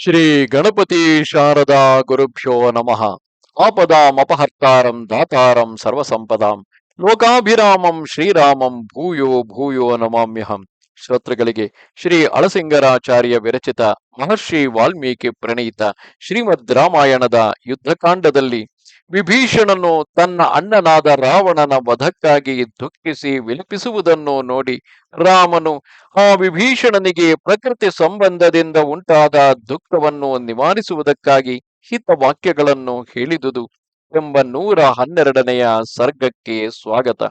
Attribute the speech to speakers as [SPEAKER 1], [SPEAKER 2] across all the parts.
[SPEAKER 1] ಶ್ರೀ ಗಣಪತಿ ಶಾರದಾ ಗುರುಭ್ಯೋ ನಮಃ. ಆಪದಾಮಪಹರ್ತಾರಂ ದಾತಾರಂ ಸರ್ವಸಂಪದಾಂ. ಲೋಕಾಭಿರಾಮಂ ಶ್ರೀರಾಮಂ ಭೂಯೋ ಭೂಯೋ ನಮಾಮ್ಯಹಂ. ಶ್ರೋತೃಗಳಿಗೆ ಶ್ರೀ ಅಳಸಿಂಗರಾಚಾರ್ಯ ವಿರಚಿತ ಮಹರ್ಷಿ ವಾಲ್ಮೀಕಿ ಪ್ರಣೀತ ಶ್ರೀಮದ್ ರಾಮಾಯಣದ ಯುದ್ಧಕಾಂಡದಲ್ಲಿ ವಿಭೀಷಣನು ತನ್ನ ಅಣ್ಣನಾದ ರಾವಣನ ವಧಕ್ಕಾಗಿ ದುಃಖಿಸಿ ವಿಲಪಿಸುವುದನ್ನು ನೋಡಿ ರಾಮನು ಆ ವಿಭೀಷಣನಿಗೆ ಪ್ರಕೃತಿ ಸಂಬಂಧದಿಂದ ಉಂಟಾದ ದುಃಖವನ್ನು ನಿವಾರಿಸುವುದಕ್ಕಾಗಿ ಹಿತವಾಕ್ಯಗಳನ್ನು ಹೇಳಿದುದು ಎಂಬ ನೂರ ಹನ್ನೆರಡನೆಯ ಸರ್ಗಕ್ಕೆ ಸ್ವಾಗತ.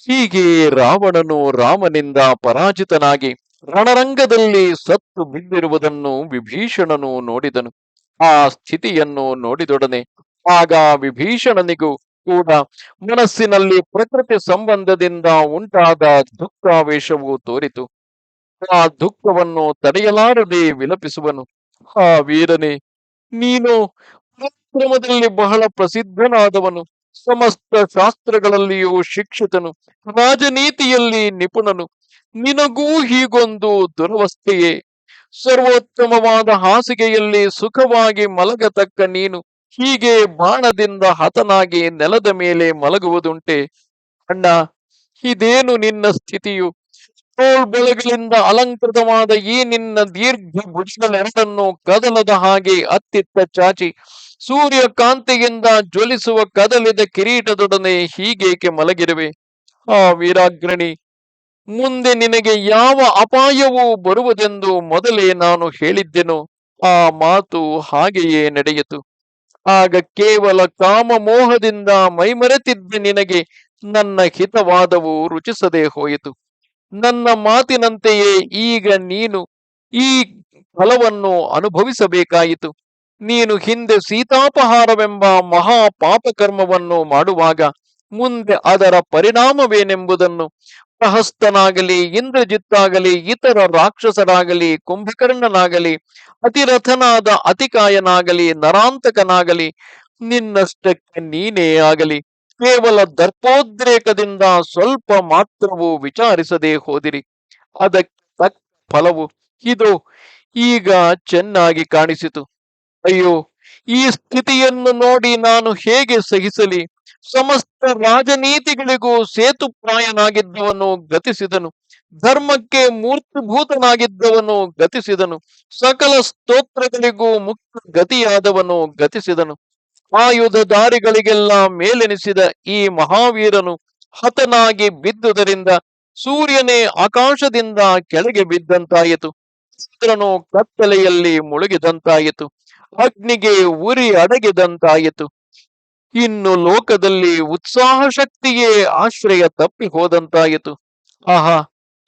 [SPEAKER 1] ಹೀಗೆ ರಾವಣನು ರಾಮನಿಂದ ಪರಾಜಿತನಾಗಿ ರಣರಂಗದಲ್ಲಿ ಸತ್ತು ಬಿದ್ದಿರುವುದನ್ನು ವಿಭೀಷಣನು ನೋಡಿದನು. ಆ ಸ್ಥಿತಿಯನ್ನು ನೋಡಿದೊಡನೆ ಆಗ ವಿಭೀಷಣನಿಗೂ ಕೂಡ ಮನಸ್ಸಿನಲ್ಲಿ ಪ್ರಕೃತಿ ಸಂಬಂಧದಿಂದ ಉಂಟಾದ ದುಃಖಾವೇಶವು ತೋರಿತು. ಆ ದುಃಖವನ್ನು ತಡೆಯಲಾರದೆ ವಿಲಪಿಸುವನು, ಆ ವೀರನೇ, ನೀನು ಪರಾಕ್ರಮದಲ್ಲಿ ಬಹಳ ಪ್ರಸಿದ್ಧನಾದವನು. ಸಮಸ್ತ ಶಾಸ್ತ್ರಗಳಲ್ಲಿಯೂ ಶಿಕ್ಷಿತನು ರಾಜನೀತಿಯಲ್ಲಿ ನಿಪುಣನು. ನಿನಗೂ ಹೀಗೊಂದು ದುರವಸ್ಥೆಯೇ? ಸರ್ವೋತ್ತಮವಾದ ಹಾಸಿಗೆಯಲ್ಲಿ ಸುಖವಾಗಿ ಮಲಗತಕ್ಕ ನೀನು, ಹೀಗೆ ಬಾಣದಿಂದ ಹತನಾಗಿ ನೆಲದ ಮೇಲೆ ಮಲಗುವುದುಂಟೆ. ಅಣ್ಣ, ಇದೇನು ನಿನ್ನ ಸ್ಥಿತಿಯು? ಬೆಳೆಗಳಿಂದ ಅಲಂಕೃತವಾದ ಈ ನಿನ್ನ ದೀರ್ಘ ಭುಜಗಳೆರಡನ್ನು ಕದಲದ ಹಾಗೆ ಅತ್ತಿತ್ತ ಚಾಚಿ. ಸೂರ್ಯ ಕಾಂತಿಯಿಂದ ಜ್ವಲಿಸುವ ಕದಲಿದ ಕಿರೀಟದೊಡನೆ ಹೀಗೇಕೆ ಮಲಗಿರುವೆ? ಆ ವೀರಾಗ್ರಣಿ, ಮುಂದೆ ನಿನಗೆ ಯಾವ ಅಪಾಯವೂ ಬರುವುದೆಂದು ಮೊದಲೇ ನಾನು ಹೇಳಿದ್ದೆನು. ಆ ಮಾತು ಹಾಗೆಯೇ ನಡೆಯಿತು. ಆಗ ಕೇವಲ ಕಾಮ ಮೋಹದಿಂದ ಮೈಮರೆತಿದ್ದ ನಿನಗೆ ನನ್ನ ಹಿತವಾದವು ರುಚಿಸದೆ ಹೋಯಿತು. ನನ್ನ ಮಾತಿನಂತೆಯೇ ಈಗ ನೀನು ಈ ಫಲವನ್ನು ಅನುಭವಿಸಬೇಕಾಯಿತು. ನೀನು ಹಿಂದೆ ಸೀತಾಪಹಾರವೆಂಬ ಮಹಾ ಪಾಪಕರ್ಮವನ್ನು ಮಾಡುವಾಗ ಮುಂದೆ ಅದರ ಪರಿಣಾಮವೇನೆಂಬುದನ್ನು ಪ್ರಹಸ್ತನಾಗಲಿ, ಇಂದ್ರಜಿತ್ತಾಗಲಿ, ಇತರ ರಾಕ್ಷಸರಾಗಲಿ, ಕುಂಭಕರ್ಣನಾಗಲಿ, ಅತಿರಥನಾದ ಅತಿಕಾಯನಾಗಲಿ, ನರಾಂತಕನಾಗಲಿ, ನಿನ್ನಷ್ಟಕ್ಕೆ ನೀನೇ ಆಗಲಿ. ಕೇವಲ ದರ್ಪೋದ್ರೇಕದಿಂದ ಸ್ವಲ್ಪ ಮಾತ್ರವೂ ವಿಚಾರಿಸದೆ ಹೋದಿರಿ. ಅದಕ್ಕೆ ಫಲವು. ಇದು ಈಗ ಚೆನ್ನಾಗಿ ಕಾಣಿಸಿತು. ಅಯ್ಯೋ, ಈ ಸ್ಥಿತಿಯನ್ನು ನೋಡಿ ನಾನು ಹೇಗೆ ಸಹಿಸಲಿ? ಸಮಸ್ತ ರಾಜನೀತಿಗಳಿಗೂ ಸೇತುಪ್ರಾಯನಾಗಿದ್ದವನು ಗತಿಸಿದನು. ಧರ್ಮಕ್ಕೆ ಮೂರ್ತಿಭೂತನಾಗಿದ್ದವನು ಗತಿಸಿದನು. ಸಕಲ ಸ್ತೋತ್ರಗಳಿಗೂ ಮುಕ್ತ ಗತಿಯಾದವನು ಗತಿಸಿದನು. ಆಯುಧ ದಾರಿಗಳಿಗೆಲ್ಲ ಮೇಲೆನಿಸಿದ ಈ ಮಹಾವೀರನು ಹತನಾಗಿ ಬಿದ್ದುದರಿಂದ ಸೂರ್ಯನೇ ಆಕಾಶದಿಂದ ಕೆಳಗೆ ಬಿದ್ದಂತಾಯಿತು. ಚಂದ್ರನು ಕತ್ತಲೆಯಲ್ಲಿ ಮುಳುಗಿದಂತಾಯಿತು. ಅಗ್ನಿಗೆ ಉರಿ ಅಡಗಿದಂತಾಯಿತು. ಇನ್ನು ಲೋಕದಲ್ಲಿ ಉತ್ಸಾಹ ಶಕ್ತಿಯೇ ಆಶ್ರಯ ತಪ್ಪಿ ಹೋದಂತಾಯಿತು. ಆಹಾ,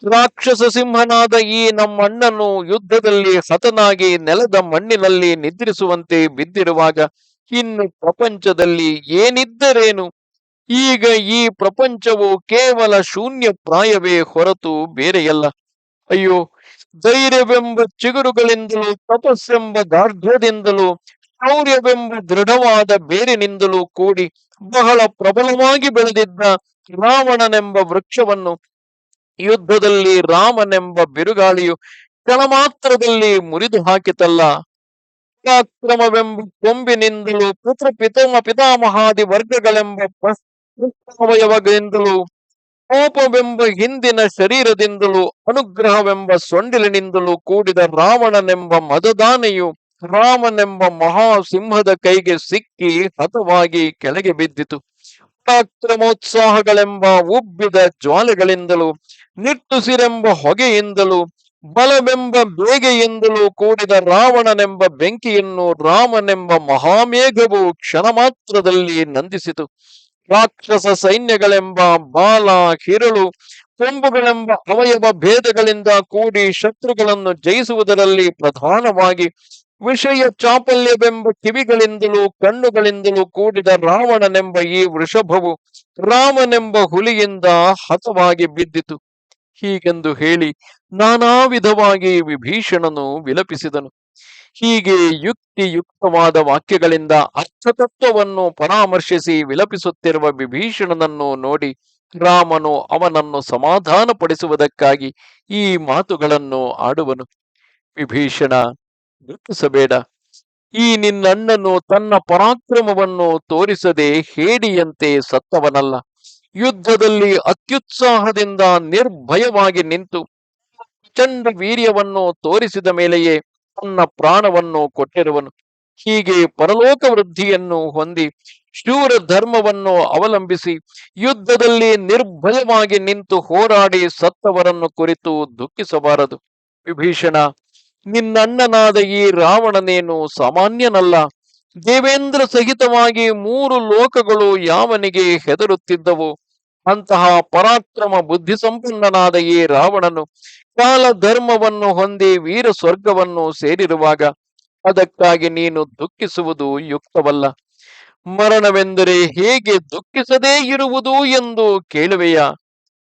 [SPEAKER 1] ರಾಕ್ಷಸ ಸಿಂಹನಾದ ಈ ನಮ್ಮಣ್ಣನು ಯುದ್ಧದಲ್ಲಿ ಹತನಾಗಿ ನೆಲದ ಮಣ್ಣಿನಲ್ಲಿ ನಿದ್ರಿಸುವಂತೆ ಬಿದ್ದಿರುವಾಗ ಇನ್ನು ಪ್ರಪಂಚದಲ್ಲಿ ಏನಿದ್ದರೇನು? ಈಗ ಈ ಪ್ರಪಂಚವು ಕೇವಲ ಶೂನ್ಯ ಪ್ರಾಯವೇ ಹೊರತು ಬೇರೆಯಲ್ಲ. ಅಯ್ಯೋ ಧೈರ್ಯವೆಂಬ ಚಿಗುರುಗಳಿಂದಲೂ ತಪಸ್ಸೆಂಬ ದಾರ್ಢ್ಯದಿಂದಲೂ ಶೌರ್ಯವೆಂಬ ದೃಢವಾದ ಬೇರಿನಿಂದಲೂ ಕೂಡಿ ಬಹಳ ಪ್ರಬಲವಾಗಿ ಬೆಳೆದಿದ್ದ ರಾವಣನೆಂಬ ವೃಕ್ಷವನ್ನು ಯುದ್ಧದಲ್ಲಿ ರಾಮನೆಂಬ ಬಿರುಗಾಳಿಯು ಕ್ಷಣ ಮಾತ್ರದಲ್ಲಿ ಮುರಿದು ಹಾಕಿತಲ್ಲ. ಪರಾಕ್ರಮವೆಂಬ ಕೊಂಬಿನಿಂದಲೂ ಪುತ್ರ ಪಿತಮ ಪಿತಾಮಹಾದಿ ವರ್ಗಗಳೆಂಬ ಅವಯವಗಳಿಂದಲೂ ಕೋಪವೆಂಬ ಹಿಂದಿನ ಶರೀರದಿಂದಲೂ, ಅನುಗ್ರಹವೆಂಬ ಸೊಂಡಿಲಿನಿಂದಲೂ ಕೂಡಿದ ರಾವಣನೆಂಬ ಮದದಾನೆಯು ರಾಮನೆಂಬ ಮಹಾಸಿಂಹದ ಕೈಗೆ ಸಿಕ್ಕಿ ಹತವಾಗಿ ಕೆಳಗೆ ಬಿದ್ದಿತು. ಪರಾಕ್ರಮೋತ್ಸಾಹಗಳೆಂಬ ಉಬ್ಬಿದ ಜ್ವಾಲೆಗಳಿಂದಲೂ, ನಿಟ್ಟುಸಿರೆಂಬ ಹೊಗೆಯಿಂದಲೂ, ಬಲವೆಂಬ ಬೇಗೆಯಿಂದಲೂ ಕೂಡಿದ ರಾವಣನೆಂಬ ಬೆಂಕಿಯನ್ನು ರಾಮನೆಂಬ ಮಹಾಮೇಘವು ಕ್ಷಣ ಮಾತ್ರದಲ್ಲಿ ನಂದಿಸಿತು. ರಾಕ್ಷಸ ಸೈನ್ಯಗಳೆಂಬ ಬಾಲ ಹಿರಳು ಕೊಂಬುಗಳೆಂಬ ಅವಯವ ಭೇದಗಳಿಂದ ಕೂಡಿ ಶತ್ರುಗಳನ್ನು ಜಯಿಸುವುದರಲ್ಲಿ ಪ್ರಧಾನವಾಗಿ ವಿಷಯ ಚಾಪಲ್ಯವೆಂಬ ಕಿವಿಗಳಿಂದಲೂ ಕಣ್ಣುಗಳಿಂದಲೂ ಕೂಡಿದ ರಾವಣನೆಂಬ ಈ ವೃಷಭವು ರಾಮನೆಂಬ ಹುಲಿಯಿಂದ ಹತವಾಗಿ ಬಿದ್ದಿತು. ಹೀಗೆಂದು ಹೇಳಿ ನಾನಾ ವಿಧವಾಗಿ ವಿಭೀಷಣನು ವಿಲಪಿಸಿದನು. ಹೀಗೆ ಯುಕ್ತಿಯುಕ್ತವಾದ ವಾಕ್ಯಗಳಿಂದ ಅರ್ಥತತ್ವವನ್ನು ಪರಾಮರ್ಶಿಸಿ ವಿಲಪಿಸುತ್ತಿರುವ ವಿಭೀಷಣನನ್ನು ನೋಡಿ ರಾಮನು ಅವನನ್ನು ಸಮಾಧಾನಪಡಿಸುವುದಕ್ಕಾಗಿ ಈ ಮಾತುಗಳನ್ನು ಆಡುವನು. ವಿಭೀಷಣ ದುಃಖಿಸಬೇಡ ಈ ನಿನ್ನಣ್ಣನು ತನ್ನ ಪರಾಕ್ರಮವನ್ನು ತೋರಿಸದೆ ಹೇಡಿಯಂತೆ ಸತ್ತವನಲ್ಲ. ಯುದ್ಧದಲ್ಲಿ ಅತ್ಯುತ್ಸಾಹದಿಂದ ನಿರ್ಭಯವಾಗಿ ನಿಂತು ಪ್ರಚಂಡ ವೀರ್ಯವನ್ನು ತೋರಿಸಿದ ಮೇಲೆಯೇ ತನ್ನ ಪ್ರಾಣವನ್ನು ಕೊಟ್ಟಿರುವನು. ಹೀಗೆ ಪರಲೋಕ ವೃದ್ಧಿಯನ್ನು ಹೊಂದಿ ಶೂರ ಧರ್ಮವನ್ನು ಅವಲಂಬಿಸಿ ಯುದ್ಧದಲ್ಲಿ ನಿರ್ಭಯವಾಗಿ ನಿಂತು ಹೋರಾಡಿ ಸತ್ತವರನ್ನು ಕುರಿತು ದುಃಖಿಸಬಾರದು. ವಿಭೀಷಣ, ನಿನ್ನಣ್ಣನಾದ ಈ ರಾವಣನೇನು ಸಾಮಾನ್ಯನಲ್ಲ. ದೇವೇಂದ್ರ ಸಹಿತವಾಗಿ ಮೂರು ಲೋಕಗಳು ಯಾವನಿಗೆ ಹೆದರುತ್ತಿದ್ದವು. ಅಂತಹ ಪರಾಕ್ರಮ ಬುದ್ಧಿ ಸಂಪನ್ನನಾದ ಈ ರಾವಣನು ಕಾಲ ಧರ್ಮವನ್ನು ಹೊಂದಿ ವೀರ ಸ್ವರ್ಗವನ್ನು ಸೇರಿರುವಾಗ ಅದಕ್ಕಾಗಿ ನೀನು ದುಃಖಿಸುವುದು ಯುಕ್ತವಲ್ಲ. ಮರಣವೆಂದರೆ ಹೇಗೆ ದುಃಖಿಸದೇ ಇರುವುದು ಎಂದು ಕೇಳುವೆಯ?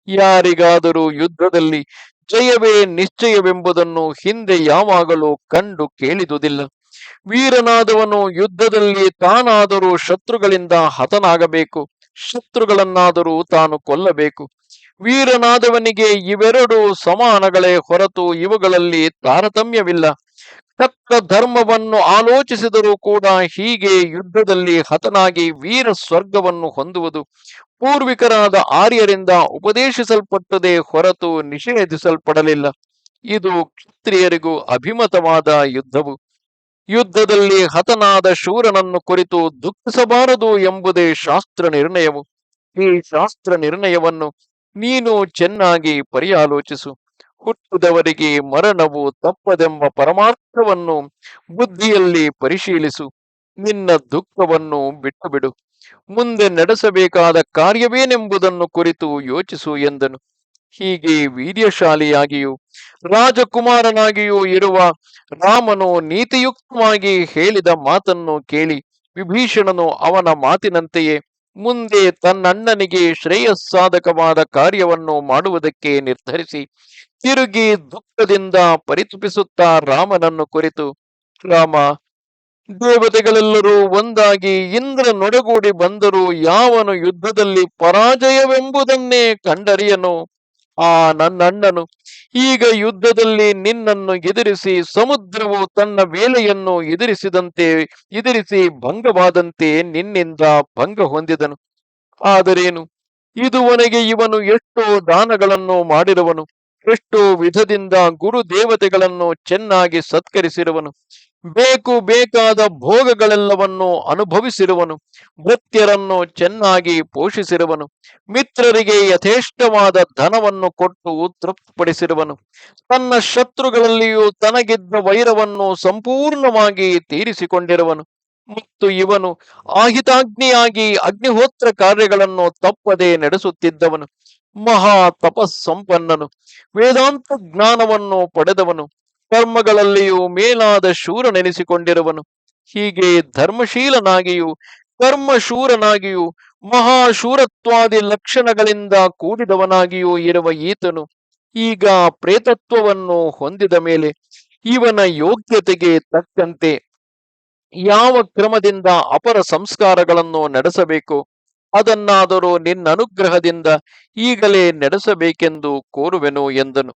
[SPEAKER 1] ಯಾರಿಗಾದರೂ ಯುದ್ಧದಲ್ಲಿ ಜಯವೇ ನಿಶ್ಚಯವೆಂಬುದನ್ನು ಹಿಂದೆ ಯಾವಾಗಲೂ ಕಂಡು ಕೇಳಿದುದಿಲ್ಲ. ವೀರನಾದವನು ಯುದ್ಧದಲ್ಲಿ ತಾನಾದರೂ ಶತ್ರುಗಳಿಂದ ಹತನಾಗಬೇಕು. ಶತ್ರುಗಳನ್ನಾದರೂ ತಾನು ಕೊಲ್ಲಬೇಕು. ವೀರನಾದವನಿಗೆ ಇವೆರಡು ಸಮಾನಗಳೇ ಹೊರತು ಇವುಗಳಲ್ಲಿ ತಾರತಮ್ಯವಿಲ್ಲ. ತಕ್ಕ ಧರ್ಮವನ್ನು ಆಲೋಚಿಸಿದರೂ ಕೂಡ ಹೀಗೆ ಯುದ್ಧದಲ್ಲಿ ಹತನಾಗಿ ವೀರ ಸ್ವರ್ಗವನ್ನು ಹೊಂದುವುದು ಪೂರ್ವಿಕರಾದ ಆರ್ಯರಿಂದ ಉಪದೇಶಿಸಲ್ಪಟ್ಟದೇ ಹೊರತು ನಿಷೇಧಿಸಲ್ಪಡಲಿಲ್ಲ. ಇದು ಕ್ಷತ್ರಿಯರಿಗೂ ಅಭಿಮತವಾದ ಯುದ್ಧವು. ಯುದ್ಧದಲ್ಲಿ ಹತನಾದ ಶೂರನನ್ನು ಕುರಿತು ದುಃಖಿಸಬಾರದು ಎಂಬುದೇ ಶಾಸ್ತ್ರ ನಿರ್ಣಯವು. ಈ ಶಾಸ್ತ್ರ ನಿರ್ಣಯವನ್ನು ನೀನು ಚೆನ್ನಾಗಿ ಪರ್ಯಾಲೋಚಿಸು. ಹುಟ್ಟಿದವರಿಗೆ ಮರಣವು ತಪ್ಪದೆಂಬ ಪರಮಾರ್ಥವನ್ನು ಬುದ್ಧಿಯಲ್ಲಿ ಪರಿಶೀಲಿಸು. ನಿನ್ನ ದುಃಖವನ್ನು ಬಿಟ್ಟು ಬಿಡು ಮುಂದೆ ನಡೆಸಬೇಕಾದ ಕಾರ್ಯವೇನೆಂಬುದನ್ನು ಕುರಿತು ಯೋಚಿಸು ಎಂದನು. ಹೀಗೆ ವೀರ್ಯಶಾಲಿಯಾಗಿಯೂ ರಾಜಕುಮಾರನಾಗಿಯೂ ಇರುವ ರಾಮನು ನೀತಿಯುಕ್ತವಾಗಿ ಹೇಳಿದ ಮಾತನ್ನು ಕೇಳಿ ವಿಭೀಷಣನು ಅವನ ಮಾತಿನಂತೆಯೇ ಮುಂದೆ ತನ್ನಣ್ಣನಿಗೆ ಶ್ರೇಯಸ್ಸಾಧಕವಾದ ಕಾರ್ಯವನ್ನು ಮಾಡುವುದಕ್ಕೆ ನಿರ್ಧರಿಸಿ ತಿರುಗಿ ದುಃಖದಿಂದ ಪರಿತಪಿಸುತ್ತಾ ರಾಮನನ್ನು ಕುರಿತು, ರಾಮ, ದೇವತೆಗಳೆಲ್ಲರೂ ಒಂದಾಗಿ ಇಂದ್ರ ನೊಡಗೂಡಿ ಬಂದರೂ ಯಾವನು ಯುದ್ಧದಲ್ಲಿ ಪರಾಜಯವೆಂಬುದನ್ನೇ ಕಂಡರಿಯನು? ಆ ನನ್ನಣ್ಣನು ಈಗ ಯುದ್ಧದಲ್ಲಿ ನಿನ್ನನ್ನು ಎದುರಿಸಿ ಸಮುದ್ರವು ತನ್ನ ವೇಲೆಯನ್ನು ಎದುರಿಸಿದಂತೆ, ಎದುರಿಸಿ ಭಂಗವಾದಂತೆ ನಿನ್ನಿಂದ ಭಂಗ ಹೊಂದಿದನು. ಆದರೇನು? ಇದುವರೆಗೆ ಇವನು ಎಷ್ಟೋ ದಾನಗಳನ್ನು ಮಾಡಿರುವನು ಎಷ್ಟೋ ವಿಧದಿಂದ ಗುರು ದೇವತೆಗಳನ್ನು ಚೆನ್ನಾಗಿ ಸತ್ಕರಿಸಿರುವನು. ಬೇಕು ಬೇಕಾದ ಭೋಗಗಳೆಲ್ಲವನ್ನು ಅನುಭವಿಸಿರುವನು. ಭೃತ್ಯರನ್ನು ಚೆನ್ನಾಗಿ ಪೋಷಿಸಿರುವನು. ಮಿತ್ರರಿಗೆ ಯಥೇಷ್ಟವಾದ ಧನವನ್ನು ಕೊಟ್ಟು ತೃಪ್ತಿಪಡಿಸಿರುವನು. ತನ್ನ ಶತ್ರುಗಳಲ್ಲಿಯೂ ತನಗಿದ್ದ ವೈರವನ್ನು ಸಂಪೂರ್ಣವಾಗಿ ತೀರಿಸಿಕೊಂಡಿರುವನು. ಮತ್ತು ಇವನು ಆಹಿತಾಗ್ನಿಯಾಗಿ ಅಗ್ನಿಹೋತ್ರ ಕಾರ್ಯಗಳನ್ನು ತಪ್ಪದೆ ನಡೆಸುತ್ತಿದ್ದವನು. ಮಹಾ ತಪಸ್ಸಂಪನ್ನನು. ವೇದಾಂತ ಜ್ಞಾನವನ್ನು ಪಡೆದವನು. ಕರ್ಮಗಳಲ್ಲಿಯೂ ಮೇಲಾದ ಶೂರನೆನಿಸಿಕೊಂಡಿರುವನು. ಹೀಗೆ ಧರ್ಮಶೀಲನಾಗಿಯೂ, ಕರ್ಮಶೂರನಾಗಿಯೂ, ಮಹಾಶೂರತ್ವಾದಿ ಲಕ್ಷಣಗಳಿಂದ ಕೂಡಿದವನಾಗಿಯೂ ಇರುವ ಈತನು. ಈಗ ಪ್ರೇತತ್ವವನ್ನು ಹೊಂದಿದ ಮೇಲೆ ಇವನ ಯೋಗ್ಯತೆಗೆ ತಕ್ಕಂತೆ ಯಾವ ಕ್ರಮದಿಂದ ಅಪರ ಸಂಸ್ಕಾರಗಳನ್ನು ನಡೆಸಬೇಕು? ಅದನ್ನಾದರೂ ನಿನ್ನ ಅನುಗ್ರಹದಿಂದ ಈಗಲೇ ನಡೆಸಬೇಕೆಂದು ಕೋರುವೆನು ಎಂದನು.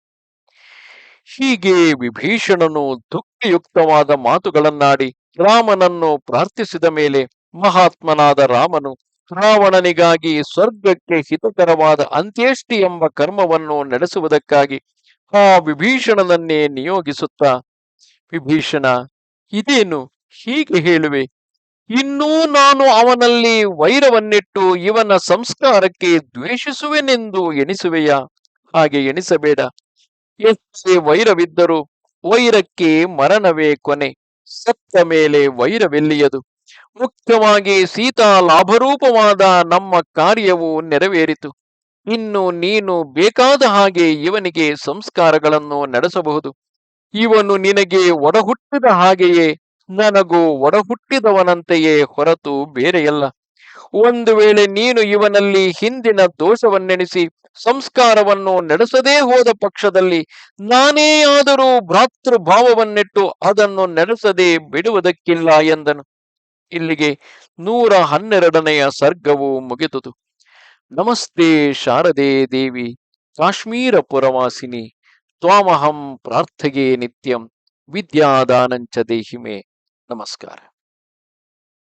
[SPEAKER 1] ಹೀಗೆ ವಿಭೀಷಣನು ದುಃಖಯುಕ್ತವಾದ ಮಾತುಗಳನ್ನಾಡಿ ರಾಮನನ್ನು ಪ್ರಾರ್ಥಿಸಿದ ಮೇಲೆ ಮಹಾತ್ಮನಾದ ರಾಮನು ರಾವಣನಿಗಾಗಿ ಸ್ವರ್ಗಕ್ಕೆ ಹಿತಕರವಾದ ಅಂತ್ಯೇಷ್ಟಿ ಎಂಬ ಕರ್ಮವನ್ನು ನಡೆಸುವುದಕ್ಕಾಗಿ ಆ ವಿಭೀಷಣನನ್ನೇ ನಿಯೋಗಿಸುತ್ತಾ, ವಿಭೀಷಣ, ಇದೇನು? ಹೀಗೆ ಹೇಳುವೆ, ಇನ್ನೂ ನಾನು ಅವನಲ್ಲಿ ವೈರವನ್ನಿಟ್ಟು ಇವನ ಸಂಸ್ಕಾರಕ್ಕೆ ದ್ವೇಷಿಸುವೆನೆಂದು ಎಣಿಸುವೆಯಾ? ಹಾಗೆ ಎಣಿಸಬೇಡ. ಎಷ್ಟೇ ವೈರವಿದ್ದರೂ ವೈರಕ್ಕೆ ಮರಣವೇ ಕೊನೆ. ಸತ್ತ ಮೇಲೆ ವೈರವೆಲ್ಲಿಯದು? ಮುಖ್ಯವಾಗಿ ಸೀತಾ ಲಾಭರೂಪವಾದ ನಮ್ಮ ಕಾರ್ಯವು ನೆರವೇರಿತು. ಇನ್ನು ನೀನು ಬೇಕಾದ ಹಾಗೆ ಇವನಿಗೆ ಸಂಸ್ಕಾರಗಳನ್ನು ನಡೆಸಬಹುದು. ಇವನು ನಿನಗೆ ಒಡಹುಟ್ಟಿದ ಹಾಗೆಯೇ ನನಗೂ ಒಡಹುಟ್ಟಿದವನಂತೆಯೇ ಹೊರತು ಬೇರೆಯಲ್ಲ. ಒಂದು ವೇಳೆ ನೀನು ಇವನಲ್ಲಿ ಹಿಂದಿನ ದೋಷವನ್ನೆಣಿಸಿ ಸಂಸ್ಕಾರವನ್ನು ನಡೆಸದೇ ಹೋದ ಪಕ್ಷದಲ್ಲಿ ನಾನೇ ಆದರೂ ಭ್ರಾತೃಭಾವವನ್ನಿಟ್ಟು ಅದನ್ನು ನಡೆಸದೆ ಬಿಡುವುದಕ್ಕಿಲ್ಲ ಎಂದನು. ಇಲ್ಲಿಗೆ ನೂರ ಹನ್ನೆರಡನೆಯ ಸರ್ಗವು ಮುಗಿದುದು. ನಮಸ್ತೆ ಶಾರದೆ ದೇವಿ ಕಾಶ್ಮೀರ ಪುರವಾಸಿನಿ ತ್ವಾಮಹಂ ಪ್ರಾರ್ಥಗೆ ನಿತ್ಯಂ. ವಿದ್ಯಾದಾನಂಚ ದೇಹಿಮೆ. नमस्कार